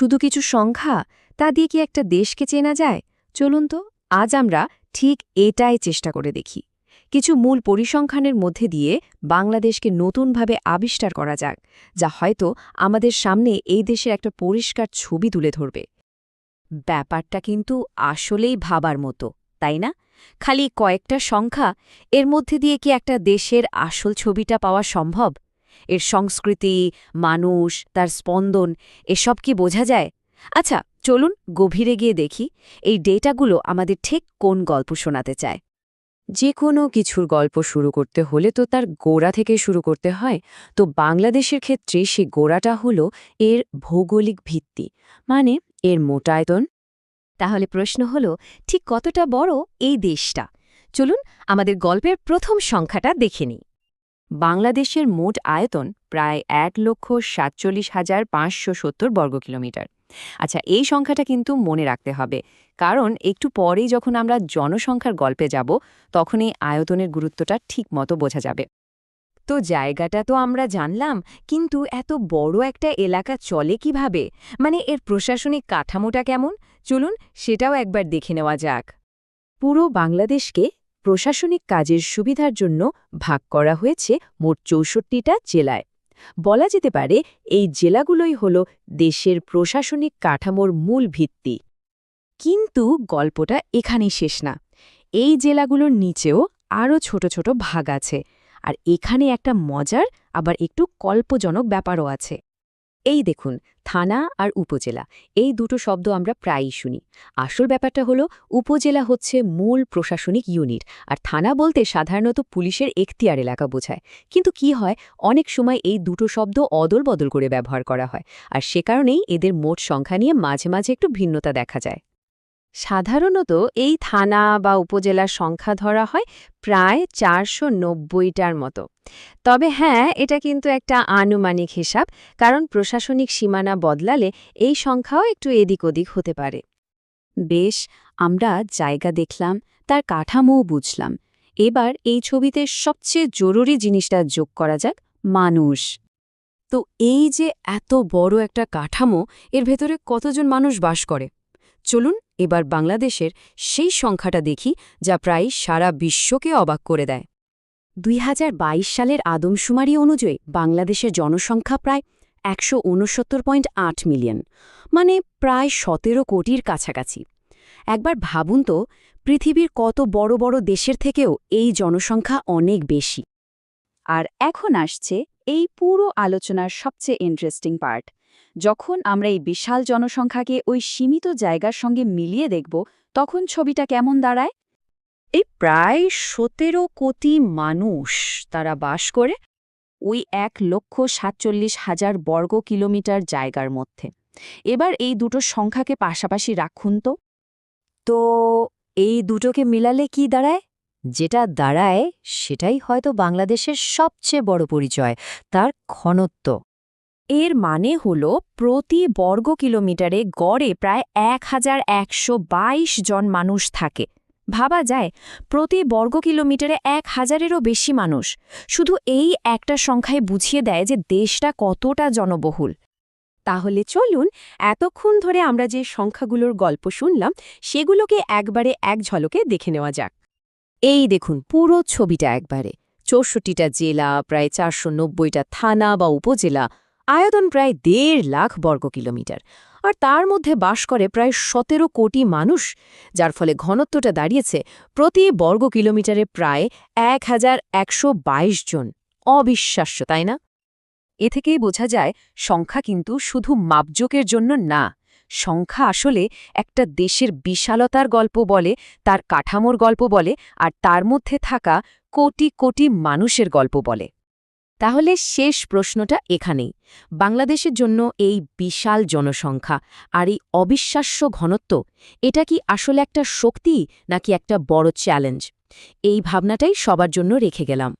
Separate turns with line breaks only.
শুধু কিছু সংখ্যা? তা দিয়ে কি একটা দেশকে চেনা যায়? চলুন তো, আজ আমরা ঠিক এটাই চেষ্টা করে দেখি। কিছু মূল পরিসংখ্যানের মধ্যে দিয়ে বাংলাদেশকে নতুনভাবে আবিষ্কার করা যাক, যা হয়তো আমাদের সামনে এই দেশের একটা পরিষ্কার ছবি তুলে ধরবে। ব্যাপারটা কিন্তু আসলেই ভাবার মতো, তাই না? খালি কয়েকটা সংখ্যা, এর মধ্যে দিয়ে কি একটা দেশের আসল ছবিটা পাওয়া সম্ভব? এর সংস্কৃতি, মানুষ, তার স্পন্দন, এসব কি বোঝা যায়? আচ্ছা চলুন গভীরে গিয়ে দেখি এই ডেটাগুলো আমাদের ঠিক কোন গল্প শোনাতে চায়। যে কোনো কিছুর গল্প শুরু করতে হলে তো তার গোড়া থেকে শুরু করতে হয়। তো বাংলাদেশের ক্ষেত্রে সে গোড়াটা হলো এর ভৌগোলিক ভিত্তি মানে এর মোটায়তন। তাহলে প্রশ্ন হল, ঠিক কতটা বড় এই দেশটা? চলুন আমাদের গল্পের প্রথম সংখ্যাটা দেখে নিই। বাংলাদেশের মোট আয়তন প্রায় এক লক্ষ সাতচল্লিশ হাজার পাঁচশো সত্তর বর্গ কিলোমিটার। আচ্ছা এই সংখ্যাটা কিন্তু মনে রাখতে হবে, কারণ একটু পরেই যখন আমরা জনসংখ্যার গল্পে যাব তখন এই আয়তনের গুরুত্বটা ঠিক মতো বোঝা যাবে। তো জায়গাটা তো আমরা জানলাম, কিন্তু এত বড় একটা এলাকা চলে কীভাবে? মানে এর প্রশাসনিক কাঠামোটা কেমন? চলুন সেটাও একবার দেখে নেওয়া যাক। পুরো বাংলাদেশকে প্রশাসনিক কাজের সুবিধার জন্য ভাগ করা হয়েছে মোট চৌষট্টিটা জেলায়। বলা যেতে পারে, এই জেলাগুলোই হল দেশের প্রশাসনিক কাঠামোর মূল ভিত্তি। কিন্তু গল্পটা এখানেই শেষ না। এই জেলাগুলোর নিচেও আরও ছোট ছোট ভাগ আছে। আর এখানে একটা মজার, আবার একটু কল্পজনক ব্যাপারও আছে। এই দেখুন, থানা আর উপজেলা, এই দুটো শব্দ আমরা প্রায়ই শুনি। আসল ব্যাপারটা হলো, উপজেলা হচ্ছে মূল প্রশাসনিক ইউনিট, আর থানা বলতে সাধারণত পুলিশের এখতিয়ার এলাকা বোঝায়। কিন্তু কি হয়, অনেক সময় এই দুটো শব্দ অদল বদল করে ব্যবহার করা হয়, আর সে কারণেই এদের মোট সংখ্যা নিয়ে মাঝে মাঝে একটু ভিন্নতা দেখা যায়। সাধারণত এই থানা বা উপজেলার সংখ্যা ধরা হয় প্রায় চারশো নব্বইটার মতো। তবে হ্যাঁ এটা কিন্তু একটা আনুমানিক হিসাব, কারণ প্রশাসনিক সীমানা বদলালে এই সংখ্যাও একটু এদিক ওদিক হতে পারে। বেশ, আমরা জায়গা দেখলাম, তার কাঠামোও বুঝলাম। এবার এই ছবিতে সবচেয়ে জরুরি জিনিসটা যোগ করা যাক, মানুষ। তো এই যে এত বড় একটা কাঠামো, এর ভেতরে কতজন মানুষ বাস করে? চলুন এবার বাংলাদেশের সেই সংখ্যাটা দেখি যা প্রায় সারা বিশ্বকে অবাক করে দেয়। দুই হাজার বাইশ সালের আদমশুমারি অনুযায়ী বাংলাদেশের জনসংখ্যা প্রায় একশো মিলিয়ন মানে প্রায় সতেরো কোটির কাছাকাছি। একবার ভাবুন তো, পৃথিবীর কত বড় বড় দেশের থেকেও এই জনসংখ্যা অনেক বেশি। আর এখন আসছে এই পুরো আলোচনার সবচেয়ে ইন্টারেস্টিং পার্ট যখন আমরা এই বিশাল জনসংখ্যাকে ওই সীমিত জায়গার সঙ্গে মিলিয়ে দেখব, তখন ছবিটা কেমন দাঁড়ায়? এই প্রায় সতেরো কোটি মানুষ তারা বাস করে ওই এক লক্ষ সাতচল্লিশ হাজার বর্গ কিলোমিটার জায়গার মধ্যে। এবার এই দুটো সংখ্যাকে পাশাপাশি রাখুন তো। তো এই দুটোকে মিলালে কি দাঁড়ায়? যেটা দাঁড়ায় সেটাই হয়তো বাংলাদেশের সবচেয়ে বড় পরিচয়, তার ঘনত্ব। এর মানে হল প্রতি বর্গ কিলোমিটারে গড়ে প্রায় এক হাজার একশো বাইশ জন মানুষ থাকে। ভাবা যায়, প্রতি বর্গ কিলোমিটারে এক হাজারেরও বেশি মানুষ। শুধু এই একটা সংখ্যায় বুঝিয়ে দেয় যে দেশটা কতটা জনবহুল। তাহলে চলুন, এতক্ষণ ধরে আমরা যে সংখ্যাগুলোর গল্প শুনলাম, সেগুলোকে একবারে এক ঝলকে দেখে নেওয়া যাক। এই দেখুন, পুরো ছবিটা একবারে। চৌষট্টিটা জেলা, প্রায় চারশো থানা বা উপজেলা আয়তন প্রায় দেড় লাখ বর্গ কিলোমিটার। আর তার মধ্যে বাস করে প্রায় সতেরো কোটি মানুষ, যার ফলে ঘনত্বটা দাঁড়িয়েছে প্রতি বর্গ কিলোমিটারে প্রায় এক হাজার একশো বাইশ জন। অবিশ্বাস্য, তাই না? এ থেকেই বোঝা যায় সংখ্যা কিন্তু শুধু মাপজোকের জন্য না। সংখ্যা আসলে একটা দেশের বিশালতার গল্প বলে, তার কাঠামোর গল্প বলে, আর তার মধ্যে থাকা কোটি কোটি মানুষের গল্প বলে। তাহলে শেষ প্রশ্নটা এখানেই। বাংলাদেশের জন্য এই বিশাল জনসংখ্যা আর এই অবিশ্বাস্য ঘনত্ব, এটা কি আসলে একটা শক্তি নাকি একটা বড় চ্যালেঞ্জ এই ভাবনাটাই সবার জন্য রেখে গেলাম।